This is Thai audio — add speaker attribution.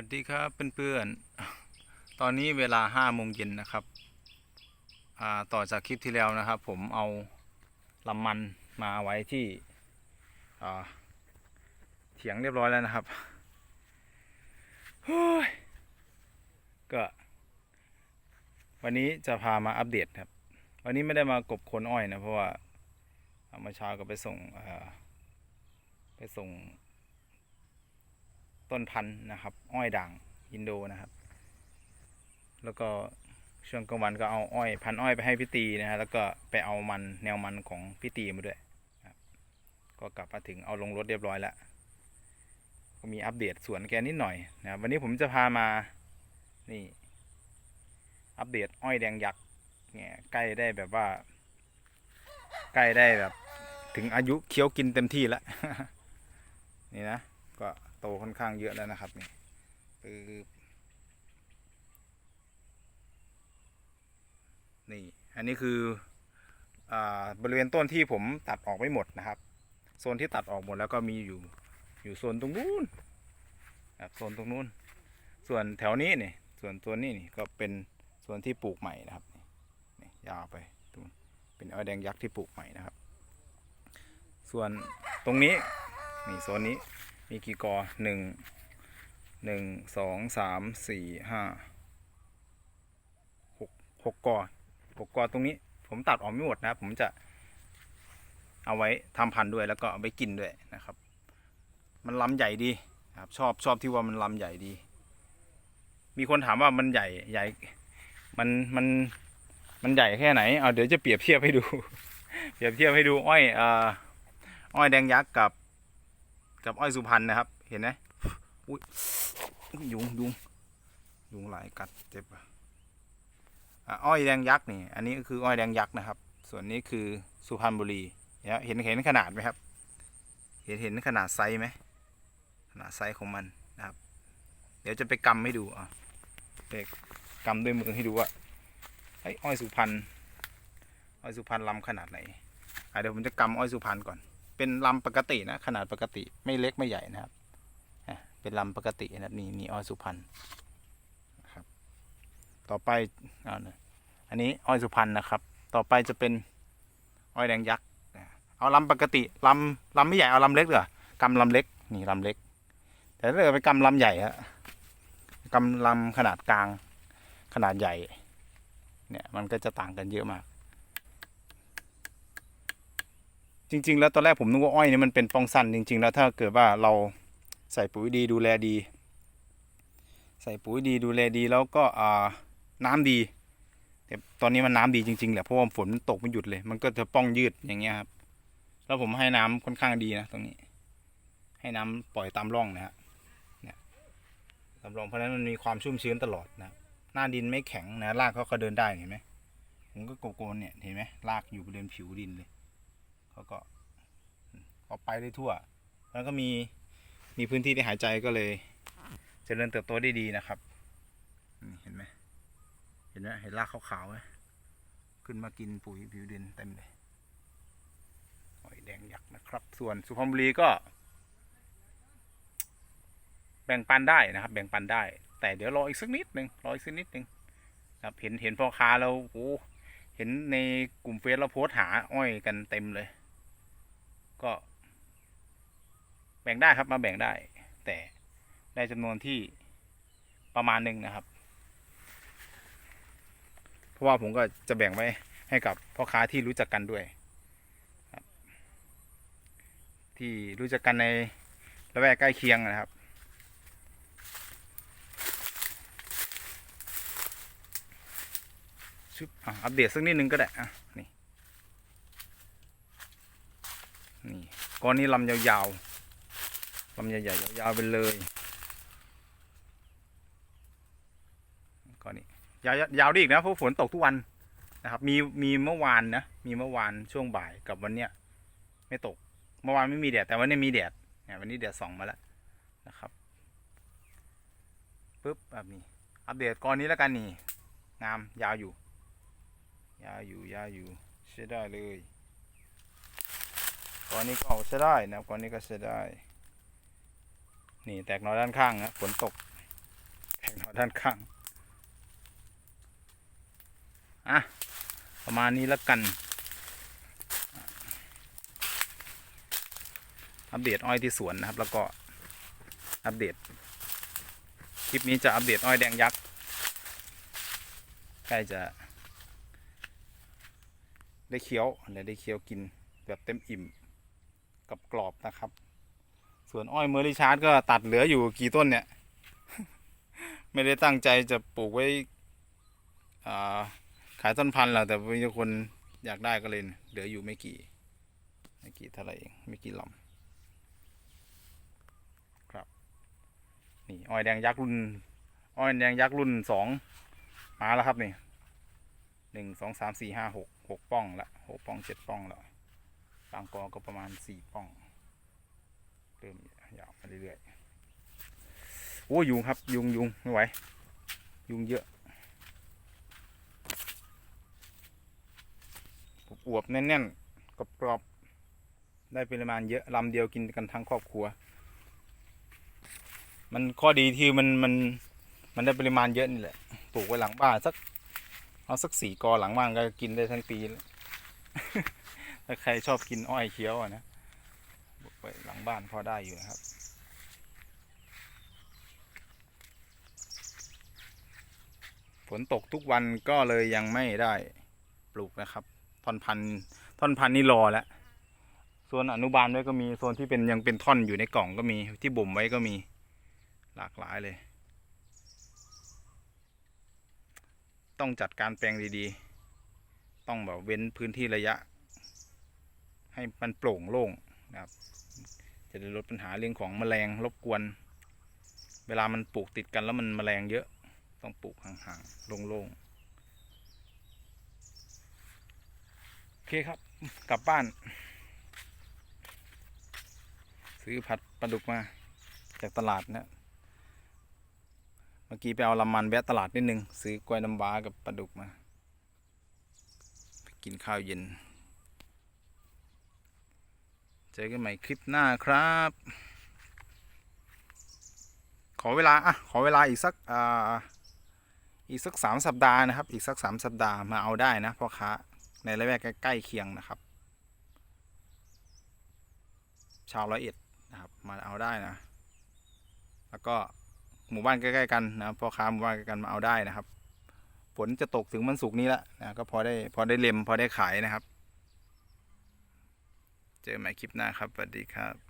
Speaker 1: วัสดีครับเพื่อนๆ ตอนนี้เวลาห้าโมงเย็นนะครับ ต่อจากคลิปที่แล้วนะครับ ผมเอาลำมันมาไว้ที่เถียงเรียบร้อยแล้วนะครับโอ้ยก็วันนี้จะพามาอัปเดตครับ วันนี้ไม่ได้มากบคนอ้อยนะ เพราะว่าเอามาเช้าก็ไปส่งไปส่ง ต้นพันธุ์นะครับ อ้อยด่างอินโดนะครับ แล้วก็ช่วงกลางวันก็เอาอ้อยพันอ้อยไปให้พี่ตีนะฮะแล้วก็ไปเอามันแนวมันของพี่ตีมาด้วยก็กลับมาถึงเอาลงรถเรียบร้อยแล้วก็มีอัปเดตสวนแกนิดหน่อยนะวันนี้ผมจะพามานี่ อัปเดตอ้อยแดงยักษ์เนี่ยใกล้ได้แบบว่า ใกล้ได้แบบ ถึงอายุเคี้ยวกินเต็มที่แล้วนี่นะ ก็ โตค่อนข้างเยอะแล้วนะครับนี่ปึ๊บนี่ อันนี้คืออบริเวณต้นที่ผมตัดออกไม่หมดนะครับ โซนที่ตัดออกหมดแล้วก็มีอยู่อยู่โซนตรงนู้นครับโซนตรงนู้น ส่วนแถวนี้นี่ส่วนตัวนี้นี่ก็เป็นส่วนที่ปลูกใหม่นะครับนี่นี่ยาวไปตรงเป็นอ้อยแดงยักษ์ที่ปลูกใหม่นะครับ ส่วนตรงนี้นี่โซนนี้ มีกี่กอหนึ่งหนึ่งสองสามสี่ห้าหกหกกอหกกอตรงนี้ ผมตัดออกไม่หมดนะผมจะเอาไว้ทำพันธุ์ด้วยแล้วก็เอาไปกินด้วยนะครับ มันลำใหญ่ดีครับชอบชอบที่ว่ามันลำใหญ่ดี มีคนถามว่ามันใหญ่ใหญ่ มันมันมันใหญ่แค่ไหนเอาเดี๋ยวจะเปรียบเทียบให้ดู เปรียบเทียบให้ดูอ้อยอ่าอ้อยแดงยักษ์กับ กับอ้อยสุพรรณนะครับ เห็นไหมอุ้ยยุงยุงยุงหลายกัดเจ็บอะอ้อยแดงยักษ์นี่อันนี้ก็คืออ้อยแดงยักษ์นะครับ ส่วนนี้คือสุพรรณบุรีเนี่ยเห็นเห็นขนาดไหมครับ เห็นเห็นขนาดไซส์ไหมขนาดไซส์ของมันนะครับ เดี๋ยวจะไปกำให้ดูอะไปกำด้วยมือให้ดูว่าไอ้อ้อยสุพรรณอ้อยสุพรรณลำขนาดไหนอะเดี๋ยวผมจะกำอ้อยสุพรรณก่อน เป็นลำปกตินะ ขนาดปกติไม่เล็กไม่ใหญ่นะครับเป็นลำปกตินะนี่นี่อ้อยสุพรรณครับ ต่อไปอ่าอันนี้อ้อยสุพรรณนะครับ ต่อไปจะเป็นอ้อยแดงยักษ์เอาลำปกติลำลำไม่ใหญ่เอาลำเล็กเหรอกำลำเล็กนี่ลำเล็ก แต่ถ้าเกิดไปกำลำใหญ่ฮะกำลำขนาดกลางขนาดใหญ่ เนี่ยมันก็จะต่างกันเยอะมาก จริง ๆ แล้วตอนแรกผมนึกว่าอ้อยนี่มันเป็นปองสั้นจริง ๆ แล้วถ้าเกิดว่าเราใส่ปุ๋ยดีดูแลดี ใส่ปุ๋ยดีดูแลดีแล้วก็น้ำดีแต่ตอนนี้มันน้ำดีจริงๆแหละเพราะว่าฝนมันตกไม่หยุดเลย มันก็จะป้องยืดอย่างเงี้ยครับแล้วผมให้น้ำค่อนข้างดีนะตรงนี้ ให้น้ำปล่อยตามร่องนะฮะเนี่ยตามร่องเพราะฉะนั้นมันมีความชุ่มชื้นตลอดนะหน้าดินไม่แข็งนะรากเขาก็เดินได้เห็นไหมผมก็โกโกนเนี่ยเห็นไหมรากอยู่บริเวณผิวดินเลย เขาก็เขาไปได้ทั่ว แล้วก็มีมีพื้นที่ที่หายใจก็เลยเจริญเติบโตได้ดีนะครับเห็นไหมเห็นไหมเห็นรากขาวๆไหมขึ้นมากินปุ๋ยผิวดินเต็มเลยหอยแดงยักษ์นะครับ ส่วนสุพรรณบุรีก็ แบ่งปันได้นะครับ แบ่งปันได้ แต่เดี๋ยวรออีกสักนิดหนึ่งรออีกสักนิดหนึ่งครับเห็นเห็นพ่อค้าแล้วโอ้เห็นในกลุ่มเฟซเราโพสหาอ้อยกันเต็มเลย ก็แบ่งได้ครับมาแบ่งได้ แต่ได้จำนวนที่ประมาณหนึ่งนะครับ เพราะว่าผมก็จะแบ่งไว้ให้กับพ่อค้าที่รู้จักกันด้วยที่รู้จักกันในละแวกใกล้เคียงนะครับชุบอัปเดตสักนิดนึงก็ได้อะนี่ นี่ก้อนนี้ลำยาวๆลำใหญ่ๆยาวๆไปเลยก้อนนี้ยาวยาวดีอีกนะเพราะฝนตกทุกวันนะครับ มีมีเมื่อวานนะมีเมื่อวานช่วงบ่ายกับวันเนี้ยไม่ตกเมื่อวานไม่มีแดดแต่วันนี้มีแดดเนี่ยวันนี้แดดส่องมาแล้วนะครับปุ๊บแบบนี้ อัปเดตก้อนนี้แล้วกันนี่งามยาวอยู่ ยาวอยู่ยาวอยู่ใช้ได้เลย ก้อนนี้ก็เอาใช้ได้นะครับก้อนนี้ก็ใช้ได้ นี่แตกน้อยด้านข้างนะฝนตกเอาด้านข้าง อะ ประมาณนี้แล้วกันอัปเดตอ้อยที่สวนนะครับ แล้วก็อัปเดต คลิปนี้จะอัปเดตอ้อยแดงยักษ์ใกล้จะได้เคี้ยวและได้เคี้ยวกินแบบเต็มอิ่ม กับกรอบนะครับ ส่วนอ้อยเมอริชาร์ดก็ตัดเหลืออยู่กี่ต้นเนี่ย ไม่ได้ตั้งใจจะปลูกไว้ขายต้นพันธุ์แหละแต่มีคนอยากได้ก็เลยเหลืออยู่ไม่กี่ไม่กี่เท่าไหร่เองไม่กี่ลำครับนี่อ้อยแดงยักษ์รุ่นอ้อยแดงยักษ์รุ่นสองมาแล้วครับนี่หนึ่งสองสามสี่ห้าหกหกป้องละหกป้องเจ็ดป้องแล้ว บางกอก็ประมาณสี่ป้อง เริ่มยาวมาเรื่อยๆโอ้ยุงครับ ยุงยุงไม่ไหว ยุงเยอะอวบแน่นๆกรอบๆได้ปริมาณเยอะลำเดียวกินกันทั้งครอบครัว มันข้อดีที่มันมันมันได้ปริมาณเยอะนี่แหละปลูกไว้หลังบ้านสักเอาสักสี่กอหลังบ้านก็กินได้ทั้งปีแล้ว ถ้าใครชอบกินอ้อยเคี้ยวอะนะไว้หลังบ้านพอได้อยู่นะครับฝนตกทุกวันก็เลยยังไม่ได้ปลูกนะครับท่อนพันธุ์ท่อนพันธุ์นี่รอแล้วส่วนอนุบาลไว้ก็มีโซนที่เป็นยังเป็นท่อนอยู่ในกล่องก็มีที่บ่มไว้ก็มีหลากหลายเลย ต้องจัดการแปลงดีๆ ต้องแบบเว้นพื้นที่ระยะ ให้มันโปร่งโล่งนะครับ จะได้ลดปัญหาเรื่องของแมลงรบกวน เวลามันปลูกติดกันแล้วมันแมลงเยอะต้องปลูกห่างๆโล่งๆโอเคครับกลับบ้าน ซื้อผัดปลาดุกมาจากตลาดนะเมื่อกี้ไปเอาลำมันแวะตลาดนิดนึง ซื้อกล้วยน้ำว้ากับปลาดุกมา ไปกินข้าวเย็น จอกันใหม่คลิปหน้าครับ ขอเวลาอะขอเวลาอีกสักอ่าอีกสักสามสัปดาห์นะครับ อีกสักสามสัปดาห์มาเอาได้นะพ่อค้าในละแวกใกล้เคียงนะครับ ชาวร้อยเอ็ดนะครับ มาเอาได้นะ แล้วก็หมู่บ้านใกล้ๆกันนะพ่อค้าหมู่บ้านใกล้กันมาเอาได้นะครับฝนจะตกถึงวันศุกร์นี้แล้วนะก็พอได้พอได้เล็มพอได้ขายนะครับ จอกันใหม่คลิปหน้าครับสวัสดีครับ